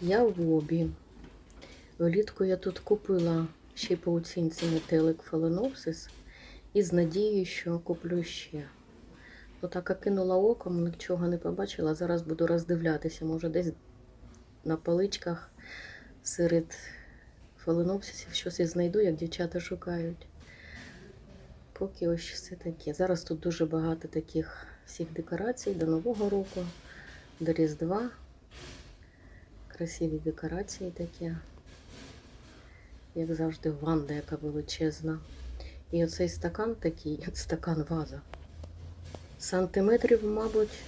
Я в обі. Влітку я тут купила ще й по оцінці метелик фаленопсис і з надією, що куплю ще. Отак кинула оком, нічого не побачила. Зараз буду роздивлятися, може десь на поличках серед фаленопсисів щось і знайду, як дівчата шукають. Поки ось все таке. Зараз тут дуже багато таких всіх декорацій до Нового року, до Різдва. Красиві декорації такі. Як завжди, ванда, яка величезна. І оцей стакан такий, стакан ваза. Сантиметрів, мабуть,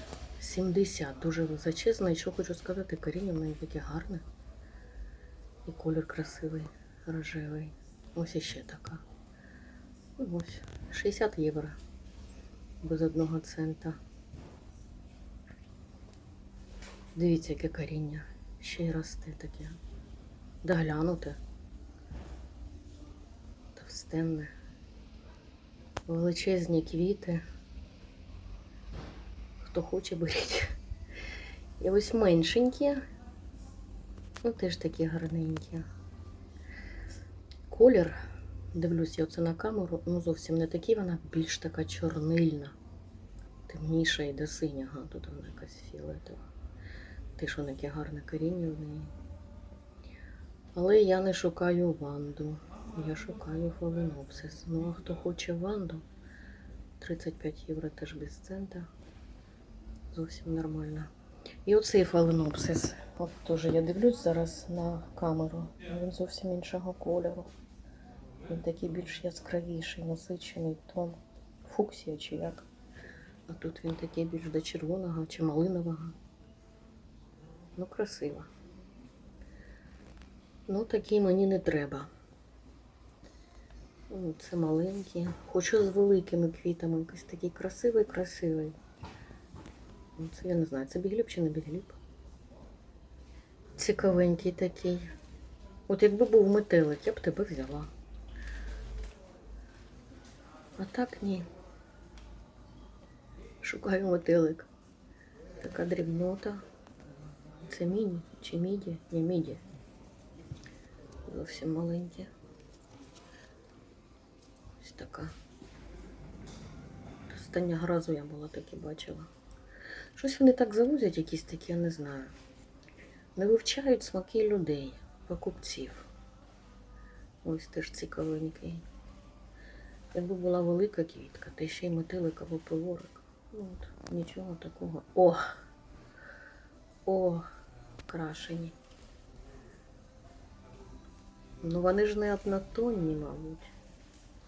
70. Дуже величезна. І що хочу сказати, коріння в неї таке гарне. І колір красивий, рожевий. Ось іще така. Ось 60 євро. Без одного цента. Дивіться, яке коріння. Ще й росте таке. Доглянуте. Товстенне. Величезні квіти. Хто хоче, беріть. І ось меншенькі. Ну, теж такі гарненькі. Колір, дивлюсь я оце на камеру, ну зовсім не такий, вона більш така чорнильна. Темніша йде синя, ага, тут вона якась фіолетова. Теж воно яке гарне коріння в неї. Але я не шукаю ванду. Я шукаю фаленопсис. Ну а хто хоче ванду, 35 євро теж без цента. Зовсім нормально. І оцей фаленопсис. От теж я дивлюсь зараз на камеру. Він зовсім іншого кольору. Він такий більш яскравіший, насичений тон. Фуксія чи як. А тут він такий більш до червоного чи малинового. Ну, красиво. Ну, такий мені не треба. Ну, Це маленькі. Хочу з великими квітами. Якийсь такий красивий, красивий. Ну, Це я не знаю, це бігліб чи не бігліб. Цікавенький такий. От якби був метелик, я б тебе взяла. А так ні. Шукаю метелик. Така дрібнота. Це міні чи міді? Ні, міді. Зовсім маленькі. Ось така. Остання разу я була такі бачила. Щось вони так завозять, якісь такі, я не знаю. Не вивчають смаки людей, покупців. Ось теж цікавенький. Якби була велика квітка, та ще й метелик або пилорик. Ну, от, нічого такого. О! О, крашені. Ну вони ж не однотонні, мабуть.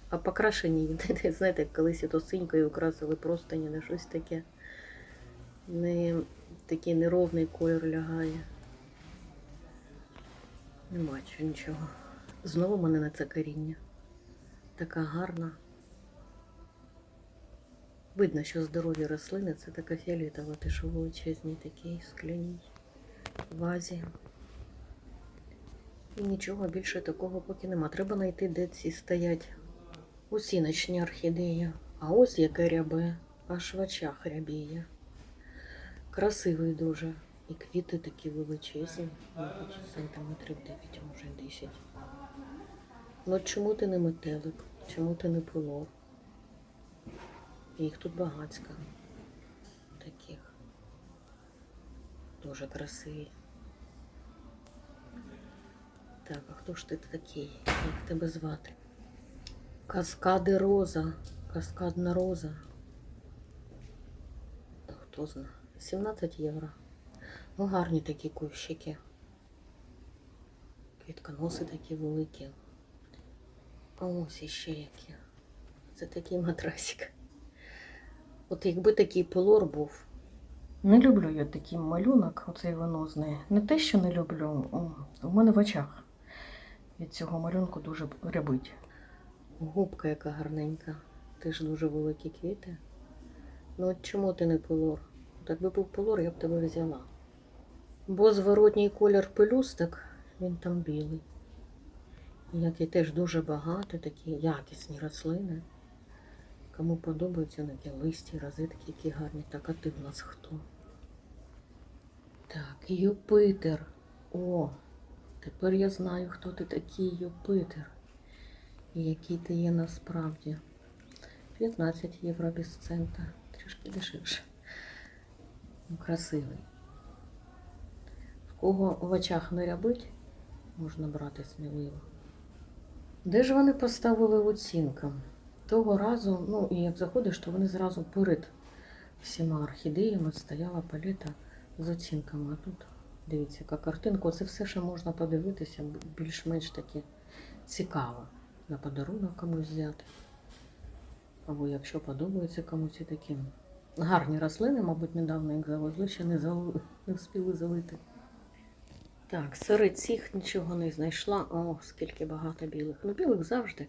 А покрашені, знаєте, колись то синькою украсили простині на щось таке. Не такий неровний колір лягає. Не бачу нічого. Знову мене на це коріння. Така гарна. Видно, що здорові рослини це така фіолетова, ти що величезній такий скляній вазі. І нічого більше такого поки нема. Треба знайти, де ці стоять усіночні орхідеї. А ось яке рябе, аж в очах рябіє. Красивий дуже. І квіти такі величезні, мабуть, сантиметрів 9, може 10. Ну от чому ти не метелик? Чому ти не пилор? Їх тут багацька. Таких. Дуже красиві. Так, а хто ж ти такий? Як тебе звати? Каскади роза. Каскадна роза. Хто знає? 17 євро. Ну, гарні такі кущики. Квітконоси такі великі. А ось іще які. Це такий матрасик. От якби такий пилор був. Не люблю я такий малюнок, оцей венозний. Не те, що не люблю. У мене в очах від цього малюнку дуже рябить. Губка яка гарненька. Теж дуже великі квіти. Ну от чому ти не пилор? От якби був пилор, я б тебе взяла. Бо зворотній колір пелюсток, він там білий. І теж дуже багато, такі якісні рослини. Кому подобаються такі листі, розетки, які гарні. Так, а ти в нас хто? Так, Юпитер. О, тепер я знаю, хто ти такий, Юпитер. І який ти є насправді. 15 євро без цента. Трішки дешевше. Ну, красивий. В кого в очах не рябить, можна брати сміливо. Де ж вони поставили оцінкам? Того разу, ну і як заходиш, то вони зразу перед всіма орхідеями стояла паліта з оцінками. А тут дивіться, яка картинка. Це все, що можна подивитися, більш-менш таке цікаво. На подарунок комусь взяти. Або якщо подобається комусь і таким. Гарні рослини, мабуть, недавно їх завезли, ще не, зали... не встигли залити. Так, серед цих нічого не знайшла. О, скільки багато білих. Ну, білих завжди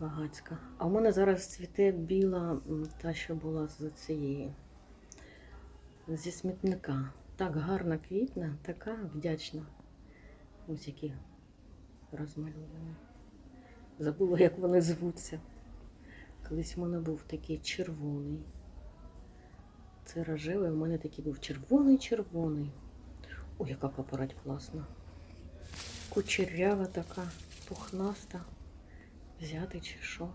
багацька. А у мене зараз цвіте біла, та, що була з цієї, зі смітника. Так гарно квітне, така вдячна. Ось які розмальовані. Забула, як вони звуться. Колись в мене був такий червоний. Це рожевий, у мене такий був червоний-червоний. Ой, яка папороть класна. Кучерява така, пухнаста. Взяти чи що.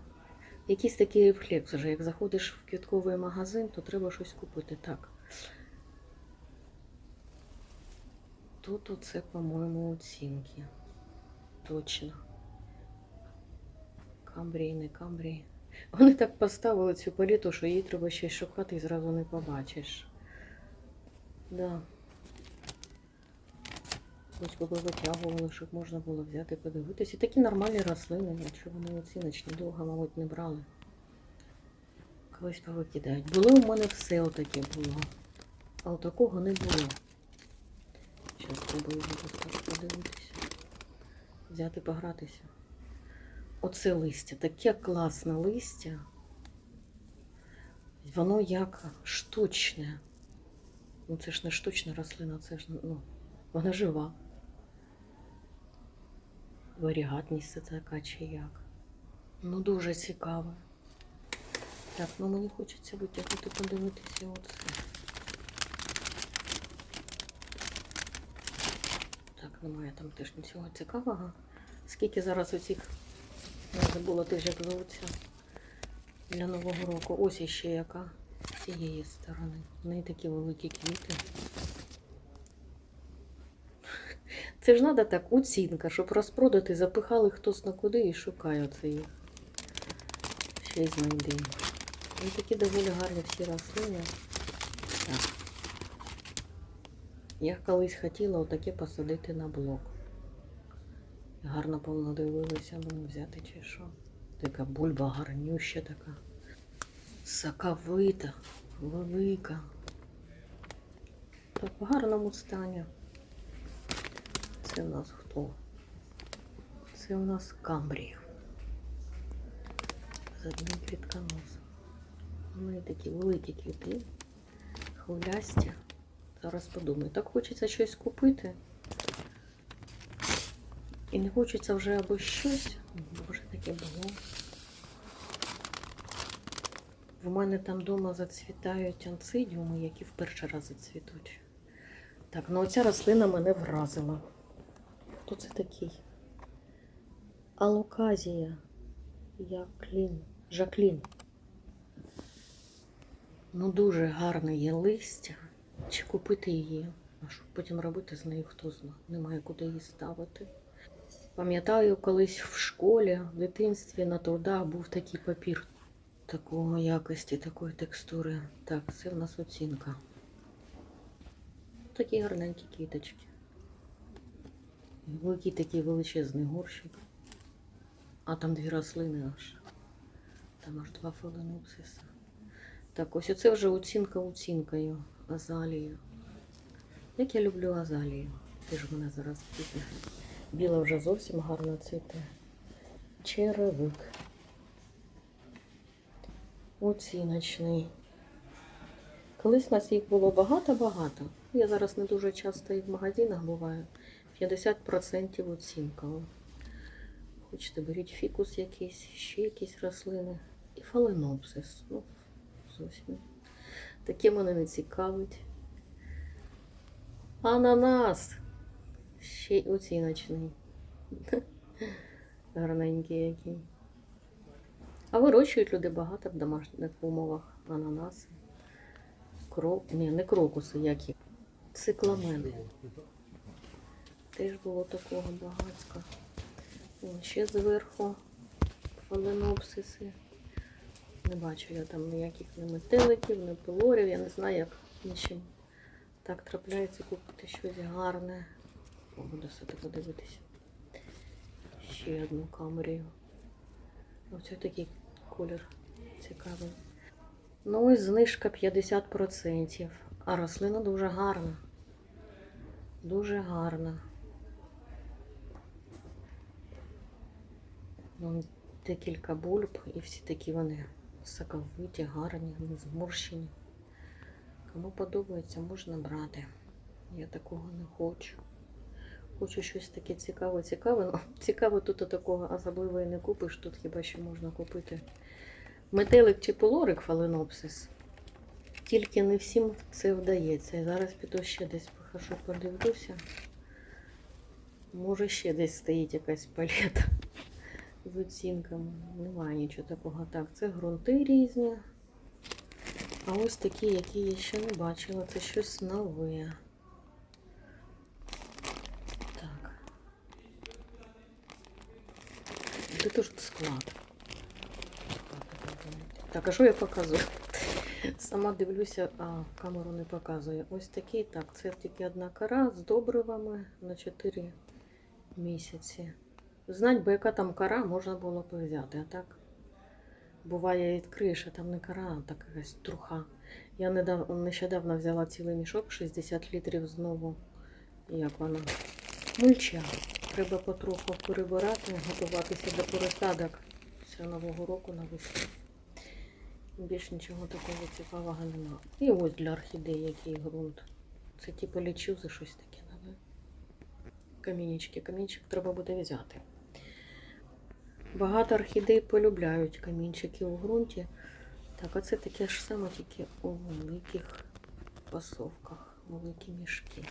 Якийсь такий рефлекс вже. Як заходиш в квітковий магазин, то треба щось купити. Так. Тут оце, по-моєму, оцінки. Точно. Камбрій, не камбрій. Вони так поставили цю паліту, що її треба ще шукати і зразу не побачиш. Да. Хоч би витягували, щоб можна було взяти подивитися. І такі нормальні рослини, якщо вони оціночні, довго, мабуть, не брали. Колись повикидають. Були у мене все отаке було. А такого не було. Зараз спробую так подивитися. Взяти погратися. Оце листя, таке класне листя. Воно як штучне. Ну це ж не штучна рослина, це ж ну, вона жива. Варігатність це така чи як. Ну дуже цікаво. Так, ну мені хочеться витягнути, подивитися оце. Так, немає там теж нічого цікавого. Скільки зараз оцих, я забула теж як звуться для Нового року. Ось іще яка з цієї сторони. В неї такі великі квіти. Це ж треба так, оцінка, щоб розпродати, запихали хтось на куди і шукає оце їх. Ще й знайдемо. Вони такі доволі гарні всі рослини. Так. Я колись хотіла отаке посадити на блок. Гарно повно дивилася, ну взяти чи що. Така бульба гарнюща така. Соковита, велика. Так в гарному стані. Це у нас хто? Це у нас камбрія. З одним квітконосом. Неї такі великі квіти, хвилясті. Зараз подумаю. Так хочеться щось купити. І не хочеться вже або щось. Боже, таке було. В мене там вдома зацвітають анцидіуми, які в перший раз зацвітуть. Так, ну оця рослина мене вразила. Хто це такий? Алоказія. Яклін. Жаклін. Ну, дуже гарне є листя. Чи купити її? А що потім робити з нею, хто знає. Немає куди її ставити. Пам'ятаю, колись в школі, в дитинстві на трудах був такий папір такого якості, такої текстури. Так, це в нас оцінка. Такі гарненькі квіточки. Великий такий величезний горщик. А там дві рослини аж. Там аж два фаленопсиса. Так, ось оце вже оцінка оцінкою. Азалію. Як я люблю азалію. Ти ж мене зараз квітне. Біла вже зовсім гарно цвіте. Черевик. Оціночний. Колись у нас їх було багато-багато. Я зараз не дуже часто і в магазинах буваю. 50% оцінка. Хочете, беріть фікус якийсь, ще якісь рослини. І фаленопсис. Ну, зовсім. Таке мене не цікавить. Ананас. Ще й оціночний. Гарненький який. А вирощують люди багато в домашніх умовах. Ананаси. Кро... Ні, не крокуси, які. Цикламени. Теж було такого багатська. Ще зверху фаленопсиси. Не бачу я там ніяких не метеликів, не пилорів. Я не знаю, як іншим так трапляється купити щось гарне. Буду все подивитися. Ще одну камерію. Ось такий колір цікавий. Ну ось знижка 50%. А рослина дуже гарна. Дуже гарна. Декілька бульб і всі такі вони соковиті, гарні, зморщені. Кому подобається, можна брати. Я такого не хочу. Хочу щось таке цікаве, цікаве. Цікаво тут такого особливо і не купиш. Тут хіба що можна купити метелик чи полорик фаленопсис. Тільки не всім це вдається. Я зараз піду ще десь похожу, подивлюся. Може ще десь стоїть якась палета з оцінками. Немає нічого такого. Так, це ґрунти різні. А ось такі, які я ще не бачила. Це щось нове. Так. Де тут склад? Так, а що я показую? Сама дивлюся, а камеру не показує. Ось такий, так, це тільки одна кара з добривами на 4 місяці. Знать би, яка там кара, можна було б взяти, а так. Буває, відкриєш, а там не кара, а така якась труха. Я недав... нещодавно взяла цілий мішок, 60 літрів знову. Як вона? Мульча. Треба потроху перебирати, готуватися до пересадок після Нового року навесні. Більш нічого такого цікавого нема. І ось для орхідей який ґрунт. Це типу лічузи, щось таке нове. Камінечки. Камінчик треба буде взяти. Багато орхідей полюбляють камінчики у ґрунті. Так, а це таке ж саме, тільки у великих пасовках, великі мішки.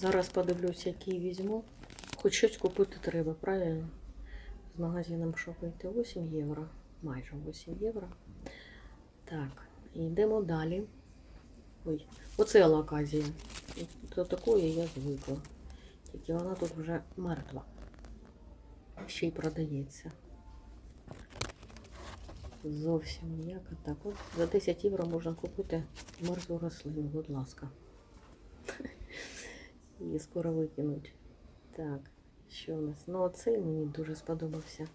Зараз подивлюся, який візьму. Хоч щось купити треба, правильно? З магазином що вийти 8 євро. Майже 8 євро. Так, йдемо далі. Ой, оце алаказія. До такої я звикла. Тільки вона тут вже мертва. Ще й продається. Зовсім ніяка. Так, от за 10 євро можна купити мертву рослину, будь ласка. Її скоро викинуть. Так, що у нас? Ну, оцей мені дуже сподобався.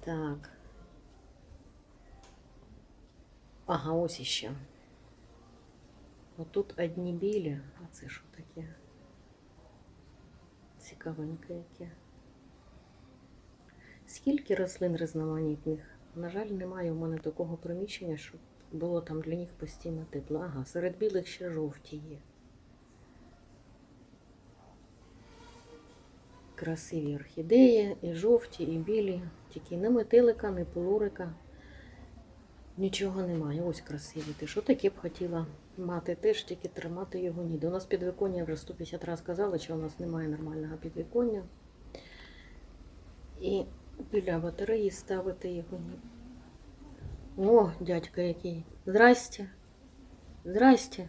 Так. Ага, ось іще. Отут одні білі, а це що таке? Цікавеньке яке. Скільки рослин різноманітних? На жаль, немає у мене такого приміщення, щоб було там для них постійно тепло. Ага, серед білих ще жовті є. Красиві орхідеї, і жовті, і білі. Тільки не метелика, не полурика. Нічого немає. Ось красиві. Ти що таке б хотіла мати теж, тільки тримати його ніде. У нас підвіконня вже 150 разів казали, що у нас немає нормального підвіконня. І біля батареї ставити його. О, дядька який. Здрасте. Здрасте.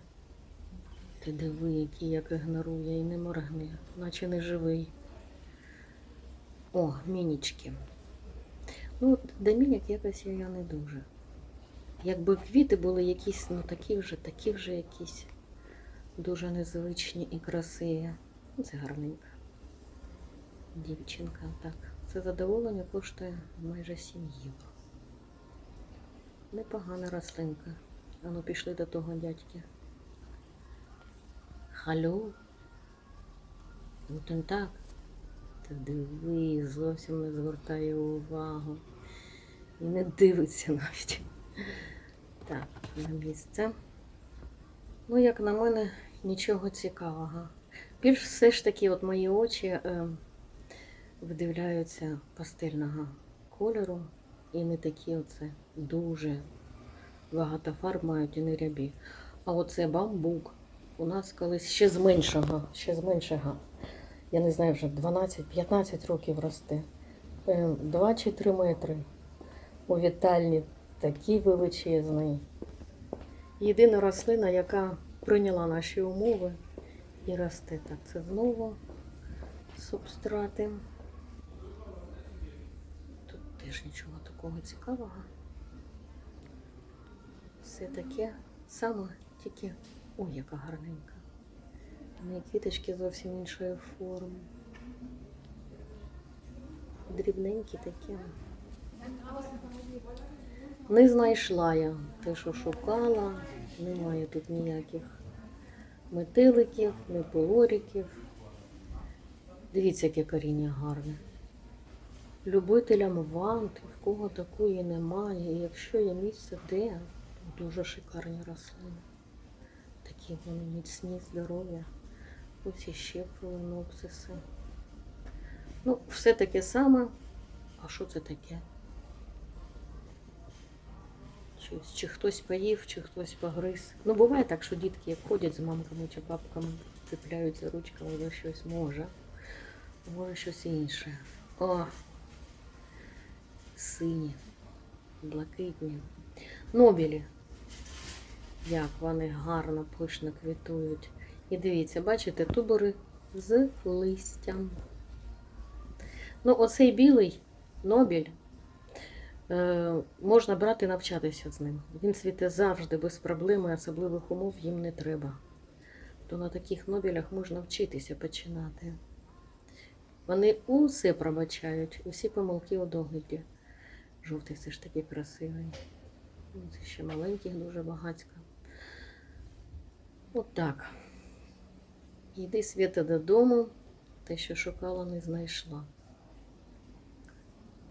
Ти диви, який як ігнорує і не моргне, наче не живий. О, мінічки. Ну, до мінік якось я не дуже. Якби квіти були якісь, ну такі вже, такі вже якісь дуже незвичні і красиві. Ну, Це гарненька. Дівчинка, так. Це задоволення коштує майже 7 євро. Непогана рослинка. А ну пішли до того дядьки. Халю. Гутен так. Та диви, зовсім не звертає увагу. І не дивиться навіть. Так, на місце. Ну, як на мене, нічого цікавого. Більш все ж таки, от мої очі е, видивляються пастельного кольору. І не такі оце дуже багато фарб мають і не рябі. А оце бамбук. У нас колись ще з меншого, ще з меншого я не знаю, вже 12-15 років росте. 2 чи 3 метри. У вітальні такий величезний. Єдина рослина, яка прийняла наші умови і росте. Так, це знову субстрати. Теж нічого такого цікавого. Все таке саме, тільки ой, яка гарненька. Неї квіточки зовсім іншої форми. Дрібненькі такі. Не знайшла я те, що шукала. Немає тут ніяких метеликів, не полоріків. Дивіться, яке коріння гарне. Любителям ванти, в кого такої немає. І якщо є місце, де дуже шикарні рослини. Такі вони міцні, здорові. Ось іще фаленопсиси. Ну, все таке саме. А що це таке? Чи, чи хтось поїв, чи хтось погриз. Ну, буває так, що дітки як ходять з мамками чи папками, цепляються ручками за щось може. Може щось інше. О! Сині, блакитні. Нобілі. Як вони гарно, пишно квітують. І дивіться, бачите, тубори з листям. Ну, оцей білий нобіль е, можна брати і навчатися з ним. Він цвіте завжди без проблем і особливих умов їм не треба. То на таких нобілях можна вчитися починати. Вони усе пробачають, усі помилки у догляді. Жовтий все ж таки красивий. Ну, Це ще маленьких дуже багатько. Отак. Йди свята додому, те, що шукала, не знайшла.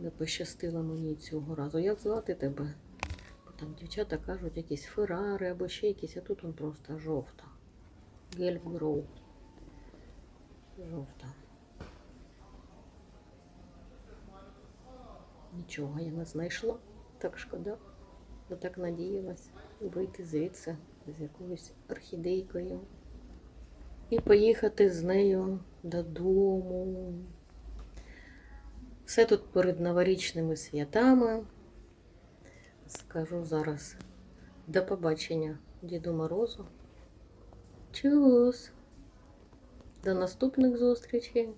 Не пощастило мені цього разу. Як звати тебе? Бо там дівчата кажуть, якісь Феррари або ще якісь, а тут он просто жовта. Гельф Гроу. Жовта. Нічого я не знайшла. Так шкода. Бо так надіялась вийти звідси з якоюсь орхідейкою і поїхати з нею додому. Все тут перед новорічними святами. Скажу зараз до побачення Діду Морозу. Чус! До наступних зустрічей!